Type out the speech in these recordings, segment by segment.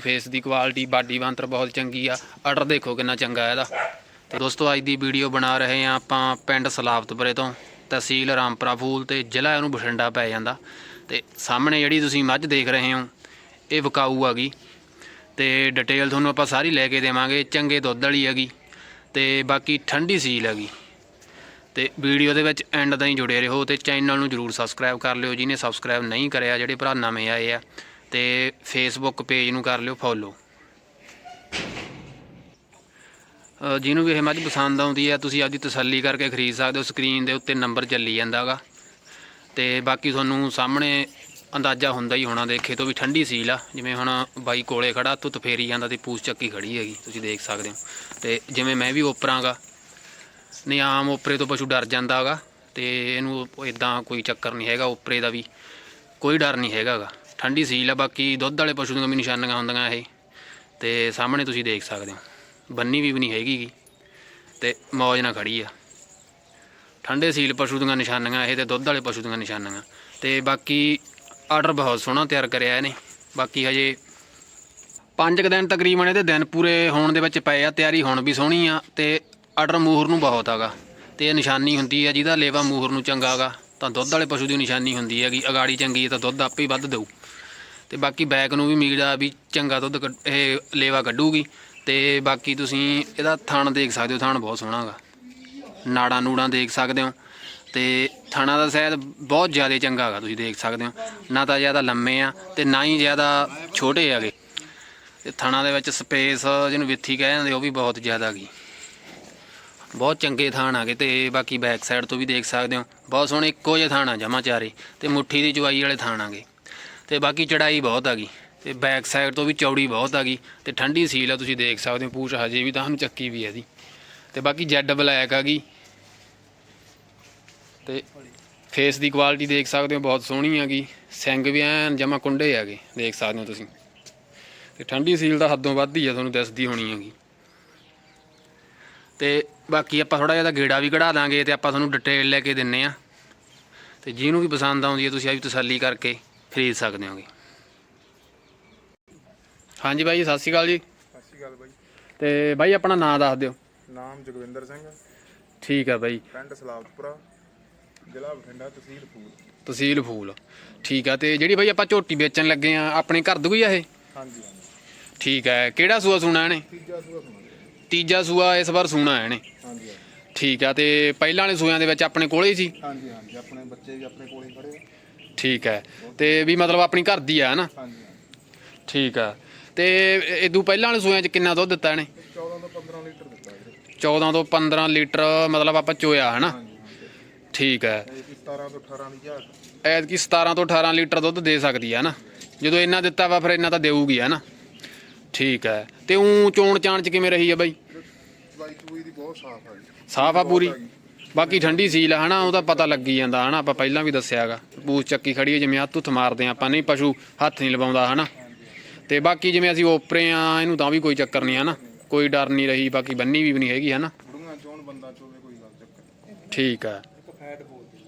Face ਦੀ quality body ਬਾਂਤਰ ਬਹੁਤ ਚੰਗੀ ਆ। ਆਰਡਰ ਦੇਖੋ ਕਿੰਨਾ ਚੰਗਾ ਇਹਦਾ। ਤੇ ਦੋਸਤੋ, ਅੱਜ ਦੀ ਵੀਡੀਓ ਬਣਾ ਰਹੇ ਆ ਆਪਾਂ ਪਿੰਡ ਸਲਾਬਤਪੁਰੇ ਤੋਂ, ਤਹਿਸੀਲ ਰਾਮਪੁਰਾ ਫੂਲ ਤੇ ਜ਼ਿਲ੍ਹਾ ਇਹਨੂੰ ਬਠਿੰਡਾ ਪੈ ਜਾਂਦਾ। ਤੇ ਸਾਹਮਣੇ ਜਿਹੜੀ ਤੁਸੀਂ ਮੱਝ ਦੇਖ ਰਹੇ ਹੋ, ਇਹ ਵਿਕਾਊ ਹੈਗੀ। ਤੇ ਡਿਟੇਲ ਤੁਹਾਨੂੰ ਆਪਾਂ ਸਾਰੀ ਲੈ ਕੇ ਦੇਵਾਂਗੇ, ਚੰਗੇ ਦੁੱਧ ਵਾਲੀ ਹੈਗੀ। ਤੇ ਬਾਕੀ ਠੰਡੀ ਸੀਲ ਹੈਗੀ। ਤੇ ਵੀਡੀਓ ਦੇ ਵਿੱਚ ਐਂਡ ਤਾਈਂ ਜੁੜੇ ਰਹੋ ਤੇ ਚੈਨਲ ਨੂੰ ਜਰੂਰ ਸਬਸਕ੍ਰਾਈਬ ਕਰ ਲਿਓ, ਜਿਹਨੇ ਸਬਸਕ੍ਰਾਈਬ ਨਹੀਂ ਕਰਿਆ, ਜਿਹੜੇ ਭਰਾ ਨਵੇਂ ਆਏ ਆ ਤੇ ਫੇਸਬੁੱਕ ਪੇਜ ਨੂੰ ਕਰ ਲਿਓ ਫੋਲੋ ਜਿਹਨੂੰ ਵੀ ਇਹ ਮੱਝ ਪਸੰਦ ਆਉਂਦੀ ਹੈ, ਤੁਸੀਂ ਆਪਦੀ ਤਸੱਲੀ ਕਰਕੇ ਖਰੀਦ ਸਕਦੇ ਹੋ। ਸਕਰੀਨ ਦੇ ਉੱਤੇ ਨੰਬਰ ਚੱਲੀ ਜਾਂਦਾਗਾ ਤੇ ਬਾਕੀ ਤੁਹਾਨੂੰ ਸਾਹਮਣੇ ਅੰਦਾਜ਼ਾ ਹੁੰਦਾ ਹੀ ਹੋਣਾ, ਦੇਖੇ ਤੋਂ ਵੀ ਠੰਡੀ ਸੀਲ ਆ। ਜਿਵੇਂ ਹੁਣ ਬਾਈ ਕੋਲੇ ਖੜਾ, ਧੁੱਤ ਫੇਰੀ ਜਾਂਦਾ ਤੇ ਪੂਛ ਚੱਕੀ ਖੜੀ ਹੈਗੀ, ਤੁਸੀਂ ਦੇਖ ਸਕਦੇ ਹੋ। ਤੇ ਜਿਵੇਂ ਮੈਂ ਵੀ ਓਪਰਾਂਗਾ ਨਹੀਂ ਆਮ ਓਪਰੇ ਤੋਂ ਪਸ਼ੂ ਡਰ ਜਾਂਦਾ ਹੈਗਾ। ਤੇ ਇਹਨੂੰ ਇਦਾਂ ਕੋਈ ਚੱਕਰ ਨਹੀਂ ਹੈਗਾ ਓਪਰੇ ਦਾ ਵੀ ਕੋਈ ਡਰ ਨਹੀਂ ਹੈਗਾਗਾ ਠੰਡੀ ਸੀਲ ਆ, ਬਾਕੀ ਦੁੱਧ ਵਾਲੇ ਪਸ਼ੂ ਦੀਆਂ ਵੀ ਨਿਸ਼ਾਨੀਆਂ ਹੁੰਦੀਆਂ ਇਹ। ਤੇ ਸਾਹਮਣੇ ਤੁਸੀਂ ਦੇਖ ਸਕਦੇ ਹੋ, ਬੰਨੀ ਵੀ ਨਹੀਂ ਹੈਗੀ ਗੀ, ਤੇ ਮੌਜ ਨਾਲ ਖੜੀ ਆ। ਠੰਡੇ ਸੀਲ ਪਸ਼ੂ ਦੀਆਂ ਨਿਸ਼ਾਨੀਆਂ, ਇਹ ਤੇ ਦੁੱਧ ਵਾਲੇ ਪਸ਼ੂ ਦੀਆਂ ਨਿਸ਼ਾਨੀਆਂ। ਤੇ ਬਾਕੀ ਆਰਡਰ ਬਹੁਤ ਸੋਹਣਾ ਤਿਆਰ ਕਰਿਆ ਇਹਨੇ। ਬਾਕੀ ਹਜੇ ਪੰਜ ਕੁ ਦਿਨ ਤਕਰੀਬਨ ਇਹਦੇ ਦਿਨ ਪੂਰੇ ਹੋਣ ਦੇ ਵਿੱਚ ਪਏ ਆ, ਤਿਆਰੀ ਹੁਣ ਵੀ ਸੋਹਣੀ ਆ, ਤੇ ਆਰਡਰ ਮੂਹਰ ਨੂੰ ਬਹੁਤ ਹੈਗਾ ਤੇ ਇਹ ਨਿਸ਼ਾਨੀ ਹੁੰਦੀ ਆ ਜਿਹਦਾ ਲੇਵਾ ਮੂਹਰ ਨੂੰ ਚੰਗਾ ਹੈਗਾ ਤਾਂ ਦੁੱਧ ਵਾਲੇ ਪਸ਼ੂ ਦੀ ਨਿਸ਼ਾਨੀ ਹੁੰਦੀ ਹੈਗੀ, ਅਗਾੜੀ ਚੰਗੀ ਹੈ ਤਾਂ ਦੁੱਧ ਆਪੇ ਹੀ ਵੱਧ ਦੇਊ। ਤੇ ਬਾਕੀ ਬੈਕ ਨੂੰ ਵੀ ਉਮੀਦ ਆ ਵੀ ਚੰਗਾ ਦੁੱਧ ਕੱਢ- ਇਹ ਲੇਵਾ ਕੱਢੂਗੀ। ਤੇ ਬਾਕੀ ਤੁਸੀਂ ਇਹਦਾ ਥਣ ਦੇਖ ਸਕਦੇ ਹੋ, ਥਣ ਬਹੁਤ ਸੋਹਣਾ ਹੈਗਾ। ਨਾੜਾਂ ਨੂੜਾਂ ਦੇਖ ਸਕਦੇ ਹੋ। ਤੇ ਥਣਾ ਦਾ ਸ਼ਾਇਦ ਬਹੁਤ ਜ਼ਿਆਦਾ ਚੰਗਾ ਹੈਗਾ, ਤੁਸੀਂ ਦੇਖ ਸਕਦੇ ਹੋ। ਨਾ ਤਾਂ ਜ਼ਿਆਦਾ ਲੰਮੇ ਆ ਤੇ ਨਾ ਹੀ ਜ਼ਿਆਦਾ ਛੋਟੇ ਹੈਗੇ। ਤੇ ਥਣਾ ਦੇ ਵਿੱਚ ਸਪੇਸ ਜਿਹਨੂੰ ਵਿੱਥੀ ਕਹਿ ਜਾਂਦੇ, ਉਹ ਵੀ ਬਹੁਤ ਜ਼ਿਆਦਾ ਹੈਗੀ। ਬਹੁਤ ਚੰਗੇ ਥਾਣ ਆਗੇ ਤੇ ਬਾਕੀ ਬੈਕ ਸਾਈਡ ਤੋਂ ਵੀ ਦੇਖ ਸਕਦੇ ਹੋ। ਬਹੁਤ ਸੋਹਣੇ ਇੱਕੋ ਜਿਹੇ ਥਾਣ ਆ ਜਮਾ ਚਾਰੇ ਤੇ ਮੁੱਠੀ ਦੀ ਚੁਆਈ ਵਾਲੇ ਥਾਣ ਆਗੇ ਤੇ ਬਾਕੀ ਚੜਾਈ ਬਹੁਤ ਹੈਗੀ ਤੇ ਬੈਕ ਸਾਈਡ ਤੋਂ ਵੀ ਚੌੜੀ ਬਹੁਤ ਆ ਗਈ ਤੇ ਠੰਡੀ ਸੀਲ ਆ, ਤੁਸੀਂ ਦੇਖ ਸਕਦੇ ਹੋ, ਪੂਛ ਹਜੇ ਵੀ ਤਾਂ ਹਮ ਚੱਕੀ ਵੀ ਹੈ ਇਹਦੀ। ਤੇ ਬਾਕੀ ਜੈਡ ਬਲੈਕ ਆ ਗਈ। ਤੇ ਫੇਸ ਦੀ ਕੁਆਲਿਟੀ ਦੇਖ ਸਕਦੇ ਹੋ, ਬਹੁਤ ਸੋਹਣੀ ਹੈਗੀ ਸਿੰਗ ਵੀ ਐਨ ਜਮਾ ਕੁੰਡੇ ਹੈਗੇ, ਦੇਖ ਸਕਦੇ ਹੋ ਤੁਸੀਂ। ਤੇ ਠੰਡੀ ਸੀਲ ਦਾ ਹੱਦੋਂ ਵੱਧ ਹੀ ਆ, ਤੁਹਾਨੂੰ ਦਿਸਦੀ ਹੋਣੀ ਹੈਗੀ। ਤੇ ਬਾਕੀ ਆਪਾਂ ਥੋੜਾ ਜਿਹਾ ਗੇੜਾ ਵੀ ਕਢਾ ਦਾਂਗੇ ਤੇ ਆਪਾਂ ਤੁਹਾਨੂੰ ਡਿਟੇਲ ਲੈ ਕੇ ਦਿੰਨੇ ਆ। ਤੇ ਜਿਹਨੂੰ ਵੀ ਪਸੰਦ ਆਉਂਦੀ ਹੈ ਤੁਸੀਂ ਆ ਵੀ ਤਸੱਲੀ ਕਰਕੇ ਖਰੀਦ ਸਕਦੇ ਹੋਗੇ। ਹਾਂਜੀ ਬਾਈ ਸਤਿ ਸ਼੍ਰੀ ਅਕਾਲ ਜੀ। ਸਤਿ ਸ਼੍ਰੀ ਅਕਾਲ ਬਾਈ। ਤੇ ਬਾਈ ਆਪਣਾ ਨਾਮ ਦੱਸ ਦਿਓ। ਨਾਮ ਜਗਵਿੰਦਰ ਸਿੰਘ ਠੀਕ ਆ ਬਾਈ। ਪਿੰਡ ਸਲਾਵਤਪੁਰਾ ਜ਼ਿਲ੍ਹਾ ਬਠਿੰਡਾ ਤਹਿਸੀਲ ਫੂਲ। ਤਹਿਸੀਲ ਫੂਲ। ਠੀਕ ਆ ਤੇ ਜਿਹੜੀ ਬਾਈ ਆਪਾਂ ਝੋਟੀ ਵੇਚਣ ਲੱਗੇ ਆ ਆਪਣੇ ਘਰ ਦੀ ਆ ਇਹ? ਹਾਂਜੀ ਹਾਂਜੀ। ਠੀਕ ਹੈ ਕਿਹੜਾ ਸੂਆ ਸੁਣਾ ਇਹਨੇ? ਤੀਜਾ ਸੂਆ ਸੁਣਾਉਂਦੇ ਤੀਜਾ ਸੂਆ ਇਸ ਵਾਰ ਸੁਣਾ ਇਹਨੇ। ਹਾਂਜੀ ਹਾਂਜੀ। ਠੀਕ ਆ ਤੇ ਪਹਿਲਾਂ ਵਾਲੇ ਸੂਆਂ ਦੇ ਵਿੱਚ ਆਪਣੇ ਕੋਲੇ ਹੀ ਸੀ? ਹਾਂਜੀ ਹਾਂਜੀ। ਆਪਣੇ ਬੱਚੇ ਵੀ ਆਪਣੇ ਕੋਲ ਹੀ ਖੜੇ ਆ। ਠੀਕ ਹੈ। ਤੇ ਵੀ ਮਤਲਬ ਆਪਣੀ ਘਰ ਦੀ ਆ ਨਾ ਹਾਂਜੀ ਹਾਂਜੀ। ਠੀਕ ਆ ਤੇ ਇਦੋਂ ਪਹਿਲਾਂ ਵਾਲੇ ਸੂਆਂ 'ਚ ਕਿੰਨਾ ਦੁੱਧ ਦਿੱਤਾ ਇਹਨੇ? 14 ਤੋਂ 15 ਲੀਟਰ ਦਿੱਤਾ ਵੀਰੇ 14 ਤੋਂ 15 ਲੀਟਰ ਮਤਲਬ ਆਪਾਂ ਚੋਇਆ ਹਨਾ? ਹਾਂਜੀ ਠੀਕ ਹੈ। ਇਹ ਵੀ 17 ਤੋਂ 18 ਦੀ ਝਾਕ ਐਤਕੀ 17 ਤੋਂ 18 ਲੀਟਰ ਦੁੱਧ ਦੇ ਸਕਦੀ ਆ ਨਾ ਜਦੋਂ ਇੰਨਾ ਦਿੱਤਾ ਵਾ ਫਿਰ ਇੰਨਾ ਤਾਂ ਦੇਊਗੀ ਹੈ ਨਾ ਠੀਕ ਹੈ। ਤੇ ਉਹ ਚੋਣ ਚਾਣ 'ਚ ਕਿਵੇਂ ਰਹੀ ਆ ਬਾਈ? ਬਾਈ ਚੂਈ ਦੀ ਬਹੁਤ ਸਾਫ਼ ਆ ਜੀ। ਸਾਫ਼ ਆ ਪੂਰੀ। ਬਾਕੀ ਠੰਡੀ ਸੀਲ ਆ ਹਨਾ ਉਹਦਾ ਪਤਾ ਲੱਗੀ ਜਾਂਦਾ ਹਨਾ ਆਪਾਂ ਪਹਿਲਾਂ ਵੀ ਦੱਸਿਆਗਾ। ਪੂਛ ਚੱਕੀ ਖੜੀ ਹੈ ਜਿਵੇਂ ਹੱਥ ਹੁੱਥ ਮਾਰਦੇ ਆ ਆਪਾਂ ਨਹੀਂ ਪਸ਼ੂ ਹੱਥ ਨਹੀਂ ਲਵਾਉਂਦਾ ਹਨਾ। ਤੇ ਬਾਕੀ ਜਿਵੇਂ ਅਸੀਂ ਓਪਰੇ ਆ ਇਹਨੂੰ ਤਾਂ ਵੀ ਕੋਈ ਚੱਕਰ ਨਹੀਂ ਹਨਾ। ਕੋਈ ਡਰ ਨਹੀਂ ਰਹੀ ਬਾਕੀ ਬੰਨੀ ਵੀ ਨਹੀਂ ਹੈਗੀ ਹਨਾ। ਬੁੜੀਆਂ ਚੋਣ ਬੰਦਾ ਚੋਵੇ ਕੋਈ ਗੱਲ ਚੱਕਰ। ਠੀਕ ਆ। ਫੈਟ ਬੋਲਦੀ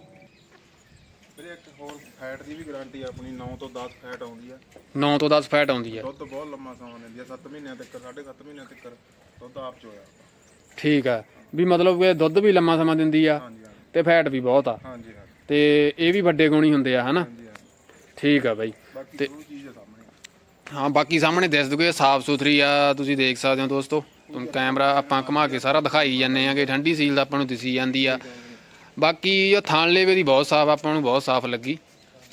ਵੀਰੇ ਇੱਕ ਹੋਰ ਫੈਟ ਦੀ ਵੀ ਗਾਰੰਟੀ ਆਪਣੀ 9 ਤੋਂ 10 ਫੈਟ ਆਉਂਦੀ ਆ। 9 ਤੋਂ 10 ਫੈਟ ਆਉਂਦੀ ਆ। ਦੁੱਧ ਬਹੁਤ ਲੰਮਾ ਸਮਾਂ ਦਿੰਦੀ ਆ 7 ਮਹੀਨਿਆਂ ਤੱਕ 7.5 ਮਹੀਨਿਆਂ ਤੱਕ ਦੁੱਧ ਆਪ ਚੋਇਆ। ਠੀਕ ਆ। ਵੀ ਮਤਲਬ ਕਿ ਦੁੱਧ ਵੀ ਲੰਮਾ ਸਮਾਂ ਦਿੰਦੀ ਆ ਤੇ ਫੈਟ ਵੀ ਬਹੁਤ ਆ। ਹਾਂਜੀ ਤੇ ਇਹ ਵੀ ਵੱਡੇ ਗੁਣੀ ਹੁੰਦੇ ਆ ਹਨਾ? ਠੀਕ ਆ ਬਾਈ। ਤੇ- ਹੈ ਹਾਂ ਬਾਕੀ ਸਾਹਮਣੇ ਦਿਸ ਦੂਗੇ ਸਾਫ਼ ਸੁਥਰੀ ਆ ਤੁਸੀਂ ਦੇਖ ਸਕਦੇ ਹੋ ਦੋਸਤੋ। ਤੁਹਾਨੂੰ ਕੈਮਰਾ ਆਪਾਂ ਘੁਮਾ ਕੇ ਸਾਰਾ ਦਿਖਾਈ ਜਾਂਦੇ ਆਂਗੇ ਠੰਡੀ ਸੀਲ ਦਾ ਆਪਾਂ ਨੂੰ ਦਿਸੀ ਜਾਂਦੀ ਆ। ਬਾਕੀ ਉਹ ਥਣ ਲੇਵੇ ਦੀ ਬਹੁਤ ਸਾਫ਼ ਆਪਾਂ ਨੂੰ ਬਹੁਤ ਸਾਫ਼ ਲੱਗੀ।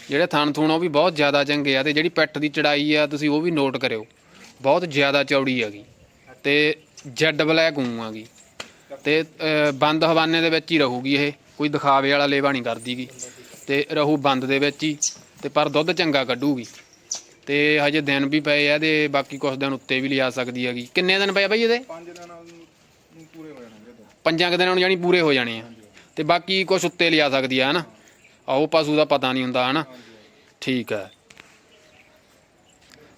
ਜਿਹੜੇ ਥਣ ਥੂਣ ਉਹ ਵੀ ਬਹੁਤ ਜ਼ਿਆਦਾ ਚੰਗੇ ਆ ਤੇ ਜਿਹੜੀ ਪੈਟ ਦੀ ਚੜਾਈ ਆ ਤੁਸੀਂ ਉਹ ਵੀ ਨੋਟ ਕਰਿਓ। ਬਹੁਤ ਜ਼ਿਆਦਾ ਚੌੜੀ ਹੈਗੀ ਤੇ ਜੈਡ ਬਲੈਕ ਊਂ ਆਗੀ ਤੇ ਬੰਦ ਹਵਾਨੇ ਦੇ ਵਿੱਚ ਹੀ ਰਹੂਗੀ ਇਹ। ਕੋਈ ਦਿਖਾਵੇ ਵਾਲਾ ਲੇਵਾ ਨਹੀਂ ਕਰਦੀਗੀ। ਤੇ ਰਹੂ ਬੰਦ ਦੇ ਵਿੱਚ ਹੀ ਤੇ ਪਰ ਦੁੱਧ ਚੰਗਾ ਕੱਢੂਗੀ। ਤੇ ਹਜੇ ਦਿਨ ਵੀ ਪਏ ਆ ਤੇ ਬਾਕੀ ਕੁਝ ਦਿਨ ਉੱਤੇ ਵੀ ਲਿਆ ਸਕਦੀ ਹੈਗੀ। ਕਿੰਨੇ ਦਿਨ ਪਏ ਆ ਬਈ ਇਹਦੇ? ਪੰਜ ਦਿਨਾਂ ਨੂੰ ਨੂੰ ਪੂਰੇ ਹੋ ਜਾਣਗੇ ਦੋ ਪੰਜਾਂ ਕੁ ਦਿਨਾਂ ਨੂੰ ਜਾਨੀ ਪੂਰੇ ਹੋ ਜਾਣੇ ਆ। ਤੇ ਬਾਕੀ ਕੁਝ ਉੱਤੇ ਲਿਆ ਸਕਦੀ ਆ ਹਨਾ? ਆਓ ਪਸ਼ੂ ਦਾ ਪਤਾ ਨਹੀਂ ਹੁੰਦਾ ਹਨਾ? ਠੀਕ ਹੈ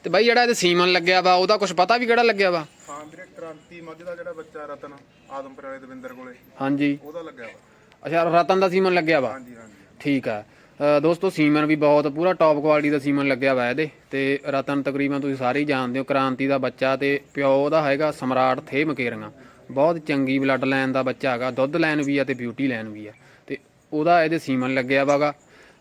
ਤੇ ਬਾਈ ਜਿਹੜਾ ਇਹਦੇ ਸੀਮਨ ਲੱਗਿਆ ਵਾ ਉਹਦਾ ਕੁਝ ਪਤਾ ਵੀ ਕਿਹੜਾ ਲੱਗਿਆ ਵਾ? ਹਾਂ ਵੀਰੇ ਕ੍ਰਾਂਤੀ ਮੱਝ ਦਾ ਜਿਹੜਾ ਬੱਚਾ ਰਤਨ ਆਦਮਪੁਰ ਵਾਲੇ ਦਵਿੰਦਰ ਕੋਲੇ। ਹਾਂਜੀ। ਉਹਦਾ ਲੱਗਿਆ ਵਾ। ਅੱਛਾ ਰਤਨ ਦਾ ਸੀਮਨ ਲੱਗਿਆ ਵਾ? ਹਾਂਜੀ ਹਾਂਜੀ। ਠੀਕ ਆ। ਅ, ਦੋਸਤੋ ਸੀਮਨ ਵੀ ਬਹੁਤ ਪੂਰਾ ਟੌਪ ਕੁਆਲਿਟੀ ਦਾ ਸੀਮਨ ਲੱਗਿਆ ਹੋਇਆ ਇਹਦੇ। ਤੇ ਰਤਨ ਤਕਰੀਬਨ ਤੁਸੀਂ ਸਾਰੇ ਹੀ ਜਾਣਦੇ ਹੋ ਕ੍ਰਾਂਤੀ ਦਾ ਬੱਚਾ ਤੇ ਪਿਓ ਉਹਦਾ ਹੈਗਾ ਸਮਰਾਟ ਥੇ ਮਕੇਰੀਆਂ। ਬਹੁਤ ਚੰਗੀ ਬਲੱਡ ਲਾਈਨ ਦਾ ਬੱਚਾ ਹੈਗਾ ਦੁੱਧ ਲਾਈਨ ਵੀ ਆ ਤੇ ਬਿਊਟੀ ਲਾਈਨ ਵੀ ਆ। ਤੇ ਉਹਦਾ ਇਹਦੇ ਸੀਮਨ ਲੱਗਿਆ ਵਾਗਾ।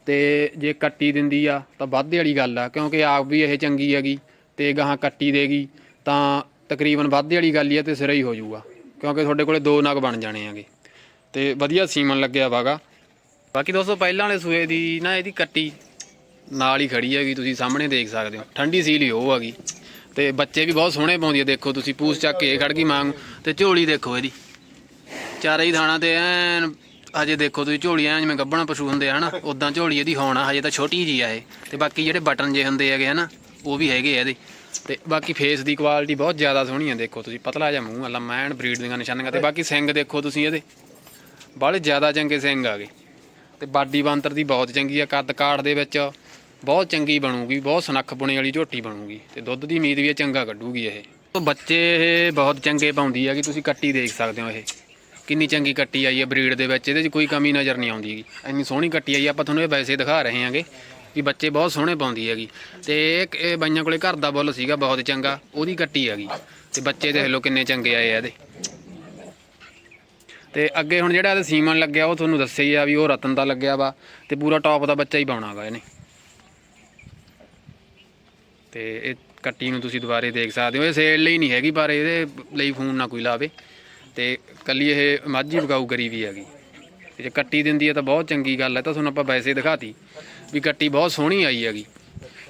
ਤੇ ਜੇ ਕੱਟੀ ਦਿੰਦੀ ਆ ਤਾਂ ਵਾਧੇ ਵਾਲੀ ਗੱਲ ਆ ਕਿਉਂਕਿ ਆਪ ਵੀ ਇਹ ਚੰਗੀ ਹੈਗੀ ਤੇ ਗਾਹਾਂ ਕੱਟੀ ਦੇਗੀ ਤਾਂ ਤਕਰੀਬਨ ਵਾਧੇ ਵਾਲੀ ਗੱਲ ਹੀ ਹੈ ਤੇ ਸਿਰਾ ਹੀ ਹੋ ਜਾਊਗਾ, ਕਿਉਂਕਿ ਤੁਹਾਡੇ ਕੋਲੇ ਦੋ ਨਗ ਬਣ ਜਾਣੇ ਹੈਗੇ। ਤੇ ਵਧੀਆ ਸੀਮਨ ਲੱਗਿਆ ਵਾਗਾ। ਬਾਕੀ ਦੋਸਤੋ, ਪਹਿਲਾਂ ਵਾਲੇ ਸੂਏ ਦੀ ਨਾ ਇਹਦੀ ਕੱਟੀ ਨਾਲ ਹੀ ਖੜੀ ਹੈਗੀ, ਤੁਸੀਂ ਸਾਹਮਣੇ ਦੇਖ ਸਕਦੇ ਹੋ। ਠੰਡੀ ਸੀਲ ਹੀ ਉਹ ਹੈਗੀ। ਤੇ ਬੱਚੇ ਵੀ ਬਹੁਤ ਸੋਹਣੇ ਪਾਉਂਦੀ ਹੈ ਦੇਖੋ ਤੁਸੀਂ ਪੂਸ ਚੱਕ ਕੇ ਖੜ ਗਈ ਮਾਂਗ, ਤੇ ਝੋਲੀ ਦੇਖੋ ਇਹਦੀ। ਚਾਰੇ ਹੀ ਥਾਣਾ ਤੇ ਐਨ, ਹਜੇ ਦੇਖੋ ਤੁਸੀਂ ਝੋਲੀ ਐਨ ਜਿਵੇਂ ਗੱਭਣਾ ਪਸ਼ੂ ਹੁੰਦੇ ਆ, ਹਨਾ? ਉਦਾਂ ਝੋਲੀ ਇਹਦੀ ਹੋਣਾ, ਹਜੇ ਤਾਂ ਛੋਟੀ ਜੀ ਆ ਇਹ। ਤੇ ਬਾਕੀ ਜਿਹੜੇ ਬਟਨ ਜੇ ਹੁੰਦੇ ਹੈਗੇ, ਹਨਾ? ਉਹ ਵੀ ਹੈਗੇ ਆ ਇਹਦੇ। ਤੇ ਬਾਕੀ ਫੇਸ ਦੀ ਕੁਆਲਿਟੀ ਬਹੁਤ ਜ਼ਿਆਦਾ ਸੋਹਣੀ ਹੈ ਦੇਖੋ ਤੁਸੀਂ ਪਤਲਾ ਜਿਹਾ ਮੂੰਹ ਵਾਲਾ ਮੈਨ ਬਰੀਡ ਦੀਆਂ ਨਿਸ਼ਾਨੀਆਂ ਤੇ ਬਾਕੀ ਸਿੰਗ ਦੇਖੋ ਤੁਸੀਂ ਇਹਦੇ। ਬਾਹਲੇ ਜ਼ਿਆਦਾ ਚੰਗੇ ਸਿੰਗ ਆ ਗਏ। ਤੇ ਬਾਡੀ ਬੰਤਰ ਦੀ ਬਹੁਤ ਚੰਗੀ ਆ ਕੱਦ ਕਾਠ ਦੇ ਵਿੱਚ ਬਹੁਤ ਚੰਗੀ ਬਣੂਗੀ ਬਹੁਤ ਸਨੱਖ ਪੁਣੇ ਵਾਲੀ ਝੋਟੀ ਬਣੂਗੀ ਤੇ ਦੁੱਧ ਦੀ ਉਮੀਦ ਵੀ ਇਹ ਚੰਗਾ ਕੱਢੂਗੀ ਇਹ। ਤੋਂ ਬੱਚੇ ਇਹ ਬਹੁਤ ਚੰਗੇ ਪਾਉਂਦੀ ਆ ਕਿ ਤੁਸੀਂ ਕੱਟੀ ਦੇਖ ਸਕਦੇ ਹੋ ਇਹ। ਕਿੰਨੀ ਚੰਗੀ ਕੱਟੀ ਆਈ ਹੈ ਬਰੀਡ ਦੇ ਵਿੱਚ ਇਹਦੇ 'ਚ ਕੋਈ ਕਮੀ ਨਜ਼ਰ ਨਹੀਂ ਆਉਂਦੀ ਇੰਨੀ ਸੋਹਣੀ ਕੱਟੀ ਆਈ ਆ, ਆਪਾਂ ਤੁਹਾਨੂੰ ਇਹ ਵੈਸੇ ਦਿਖਾ ਰਹੇ ਹਾਂਗੇ। ਵੀ ਬੱਚੇ ਬਹੁਤ ਸੋਹਣੇ ਪਾਉਂਦੀ ਹੈਗੀ। ਤੇ ਇਹ ਇਹ ਬਾਈਆਂ ਕੋਲੇ ਘਰ ਦਾ ਬੁੱਲ ਸੀਗਾ, ਬਹੁਤ ਚੰਗਾ। ਉਹਦੀ ਕੱਟੀ ਹੈਗੀ। ਤੇ ਬੱਚੇ ਦੇਖ ਲਓ ਕਿੰਨੇ ਚੰਗੇ ਆਏ ਆ ਇਹਦੇ। ਤੇ ਅੱਗੇ ਹੁਣ ਜਿਹੜਾ ਇਹਦਾ ਸੀਮਨ ਲੱਗਿਆ, ਉਹ ਤੁਹਾਨੂੰ ਦੱਸਿਆ ਹੀ ਆ ਵੀ ਉਹ ਰਤਨ ਦਾ ਲੱਗਿਆ ਵਾ। ਤੇ ਪੂਰਾ ਟੌਪ ਦਾ ਬੱਚਾ ਹੀ ਪਾਉਣਾਗਾ ਇਹਨੇ। ਤੇ ਇਹ ਕੱਟੀ ਨੂੰ ਤੁਸੀਂ ਦੁਬਾਰੇ ਦੇਖ ਸਕਦੇ ਹੋ। ਇਹ ਸੇਲ ਲਈ ਨਹੀਂ ਹੈਗੀ, ਪਰ ਇਹਦੇ ਲਈ ਫੋਨ ਨਾ ਕੋਈ ਲਾਵੇ। ਤੇ ਕੱਲੀ ਇਹ ਮਾਝੀ ਬਗਾਊ ਕਰੀ ਵੀ ਹੈਗੀ। ਤੇ ਜੇ ਕੱਟੀ ਦਿੰਦੀ ਹੈ ਤਾਂ ਬਹੁਤ ਚੰਗੀ ਗੱਲ ਹੈ, ਤਾਂ ਤੁਹਾਨੂੰ ਆਪਾਂ ਵੈਸੇ ਦਿਖਾਤੀ ਵੀ ਕੱਟੀ ਬਹੁਤ ਸੋਹਣੀ ਆਈ ਹੈਗੀ।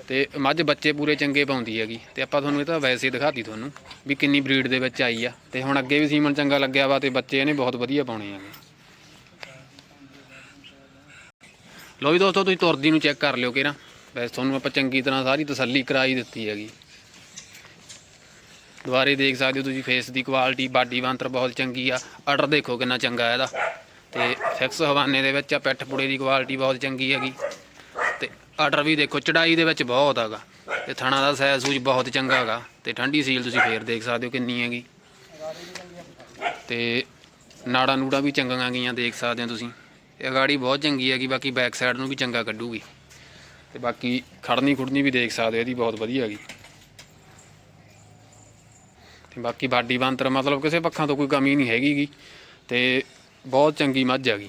ਤੇ ਮੱਝ ਬੱਚੇ ਪੂਰੇ ਚੰਗੇ ਪਾਉਂਦੀ ਹੈਗੀ। ਤੇ ਆਪਾਂ ਤੁਹਾਨੂੰ ਇਹ ਤਾਂ ਵੈਸੇ ਦਿਖਾਤੀ ਤੁਹਾਨੂੰ ਵੀ ਕਿੰਨੀ ਬਰੀਡ ਦੇ ਵਿੱਚ ਆਈ ਆ। ਤੇ ਹੁਣ ਅੱਗੇ ਵੀ ਸੀਮਨ ਚੰਗਾ ਲੱਗਿਆ ਵਾ ਤੇ ਬੱਚੇ ਇਹਨੇ ਬਹੁਤ ਵਧੀਆ ਪਾਉਣੇ ਹੈਗੇ। ਲੋ ਵੀ ਦੋਸਤੋ, ਤੁਸੀਂ ਤੁਰਦੀ ਨੂੰ ਚੈੱਕ ਕਰ ਲਿਓ ਕਿਰਾ ਵੈਸੇ ਤੁਹਾਨੂੰ ਆਪਾਂ ਚੰਗੀ ਤਰ੍ਹਾਂ ਸਾਰੀ ਤਸੱਲੀ ਕਰਾਈ ਦਿੱਤੀ ਹੈਗੀ। ਦੁਬਾਰੇ ਦੇਖ ਸਕਦੇ ਹੋ ਤੁਸੀਂ ਫੇਸ ਦੀ ਕੁਆਲਿਟੀ ਬਾਡੀ ਬਾਂਤਰ ਬਹੁਤ ਚੰਗੀ ਆ। ਆਰਡਰ ਦੇਖੋ ਕਿੰਨਾ ਚੰਗਾ ਇਹਦਾ। ਫਿਕਸ ਹਵਾਨੇ ਦੇ ਵਿੱਚ ਆ, ਪਿੱਠ ਪੁੜੇ ਦੀ ਕੁਆਲਿਟੀ ਬਹੁਤ ਚੰਗੀ ਹੈਗੀ। ਤੇ ਆਰਡਰ ਵੀ ਦੇਖੋ, ਚੜਾਈ ਦੇ ਵਿੱਚ ਬਹੁਤ ਹੈਗਾ। ਤੇ ਥਣਾ ਦਾ ਸਾਈਜ਼ ਸੂਜ ਬਹੁਤ ਚੰਗਾ ਹੈਗਾ। ਤੇ ਠੰਡੀ ਸੀਲ ਤੁਸੀਂ ਫੇਰ ਦੇਖ ਸਕਦੇ ਹੋ ਕਿੰਨੀ ਹੈਗੀ। ਤੇ ਨਾੜਾ ਨੂੜਾ ਵੀ ਚੰਗੀਆਂ ਗਈਆਂ ਦੇਖ ਸਕਦੇ ਹੋ ਤੁਸੀਂ। ਇਹ ਗਾੜੀ ਬਹੁਤ ਚੰਗੀ ਹੈਗੀ, ਬਾਕੀ ਬੈਕ ਸਾਈਡ ਨੂੰ ਵੀ ਚੰਗਾ ਕੱਢੂਗੀ। ਤੇ ਬਾਕੀ ਖੜਨੀ ਖੁੜਨੀ ਵੀ ਦੇਖ ਸਕਦੇ ਹੋ, ਇਹਦੀ ਬਹੁਤ ਵਧੀਆ ਹੈਗੀ। ਤੇ ਬਾਕੀ ਬਾਡੀ ਬੰਤਰ, ਮਤਲਬ ਕਿਸੇ ਪੱਖਾਂ ਤੋਂ ਕੋਈ ਕਮੀ ਨਹੀਂ ਹੈਗੀਗੀ ਤੇ ਬਹੁਤ ਚੰਗੀ ਮੱਝ ਹੈਗੀ।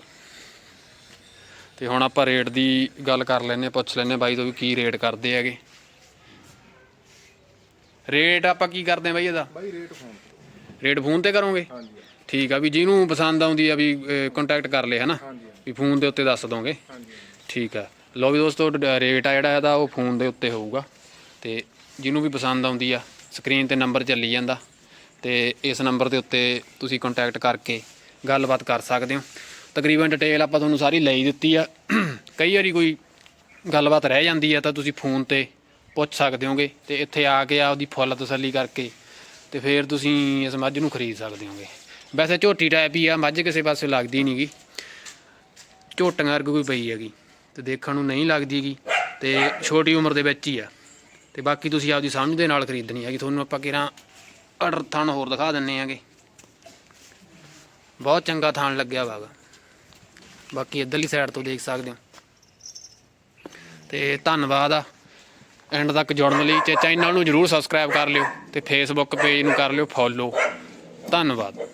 ਤੇ ਹੁਣ ਆਪਾਂ ਰੇਟ ਦੀ ਗੱਲ ਕਰ ਲੈਨੇ ਪੁੱਛ ਲੈਨੇ ਬਾਈ ਤੋਂ ਵੀ ਕੀ ਰੇਟ ਕਰਦੇ ਹੈਗੇ। ਰੇਟ ਆਪਾਂ ਕੀ ਕਰਦੇ ਆ ਬਾਈ ਇਹਦਾ? ਬਾਈ ਰੇਟ ਫੋਨ ਰੇਟ ਫੋਨ ਤੇ ਕਰੋਗੇ? ਹਾਂਜੀ ਠੀਕ ਆ ਵੀ ਜਿਹਨੂੰ ਪਸੰਦ ਆਉਂਦੀ ਆ ਵੀ ਕੰਟੈਕਟ ਕਰ ਲੈ ਹਨਾ? ਵੀ ਫੋਨ ਦੇ ਉੱਤੇ ਦੱਸ ਦੋਗੇ। ਹਾਂਜੀ ਠੀਕ ਆ। ਲਓ ਵੀ ਦੋਸਤੋ ਰੇਟ ਆ ਜਿਹੜਾ ਇਹਦਾ ਉਹ ਫੋਨ ਦੇ ਉੱਤੇ ਹੋਊਗਾ। ਤੇ ਜਿਹਨੂੰ ਵੀ ਪਸੰਦ ਆਉਂਦੀ ਆ ਸਕਰੀਨ ਤੇ ਨੰਬਰ ਚੱਲੀ ਜਾਂਦਾ। ਤੇ ਇਸ ਨੰਬਰ ਦੇ ਉੱਤੇ ਤੁਸੀਂ ਕੰਟੈਕਟ ਕਰਕੇ ਗੱਲਬਾਤ ਕਰ ਸਕਦੇ ਹੋ। ਤਕਰੀਬਨ ਡਿਟੇਲ ਆਪਾਂ ਤੁਹਾਨੂੰ ਸਾਰੀ ਲਈ ਦਿੱਤੀ ਆ। ਕਈ ਵਾਰੀ ਕੋਈ ਗੱਲਬਾਤ ਰਹਿ ਜਾਂਦੀ ਆ ਤਾਂ ਤੁਸੀਂ ਫੋਨ ਤੇ ਪੁੱਛ ਸਕਦੇ ਹੋਗੇ ਤੇ ਇੱਥੇ ਆ ਕੇ ਆਪਦੀ ਫੁੱਲ ਤਸੱਲੀ ਕਰਕੇ ਤੇ ਫਿਰ ਤੁਸੀਂ ਇਸ ਮੱਝ ਨੂੰ ਖਰੀਦ ਸਕਦੇ ਹੋਗੇ। ਵੈਸੇ ਝੋਟੀ ਟਾਈਪ ਹੀ ਆ, ਮੱਝ ਕਿਸੇ ਪਾਸੇ ਲੱਗਦੀ ਨਹੀਂਗੀ ਝੋਟੀਆਂ ਵਰਗੀ ਕੋਈ ਪਈ ਹੈਗੀ ਤੇ ਦੇਖਣ ਨੂੰ ਨਹੀਂ ਲੱਗਦੀਗੀ ਤੇ ਛੋਟੀ ਉਮਰ ਦੇ ਵਿੱਚ ਹੀ ਆ। ਤੇ ਬਾਕੀ ਤੁਸੀਂ ਆਪਦੀ ਸਮਝ ਦੇ ਨਾਲ ਖਰੀਦਣੀ ਹੈਗੀ। ਤੁਹਾਨੂੰ ਆਪਾਂ ਕਿਹੜਾ ਆਰਡਰ ਥਣ ਹੋਰ ਦਿਖਾ ਦਿੰਨੇ ਆਗੇ ਬਹੁਤ ਚੰਗਾ ਥਾਣ ਲੱਗਿਆ ਵਾਗਾ ਬਾਕੀ ਇੱਧਰਲੀ ਸਾਈਡ ਤੋਂ ਦੇਖ ਸਕਦੇ ਹੋ। ਤੇ ਧੰਨਵਾਦ ਆ। ਐਂਡ ਤੱਕ ਜੁੜਨ ਲਈ ਤੇ ਚੈਨਲ ਨੂੰ ਜਰੂਰ ਸਬਸਕ੍ਰਾਈਬ ਕਰ ਲਿਓ ਤੇ ਫੇਸਬੁੱਕ ਪੇਜ ਨੂੰ ਕਰ ਲਿਓ ਫੋਲੋ ਧੰਨਵਾਦ।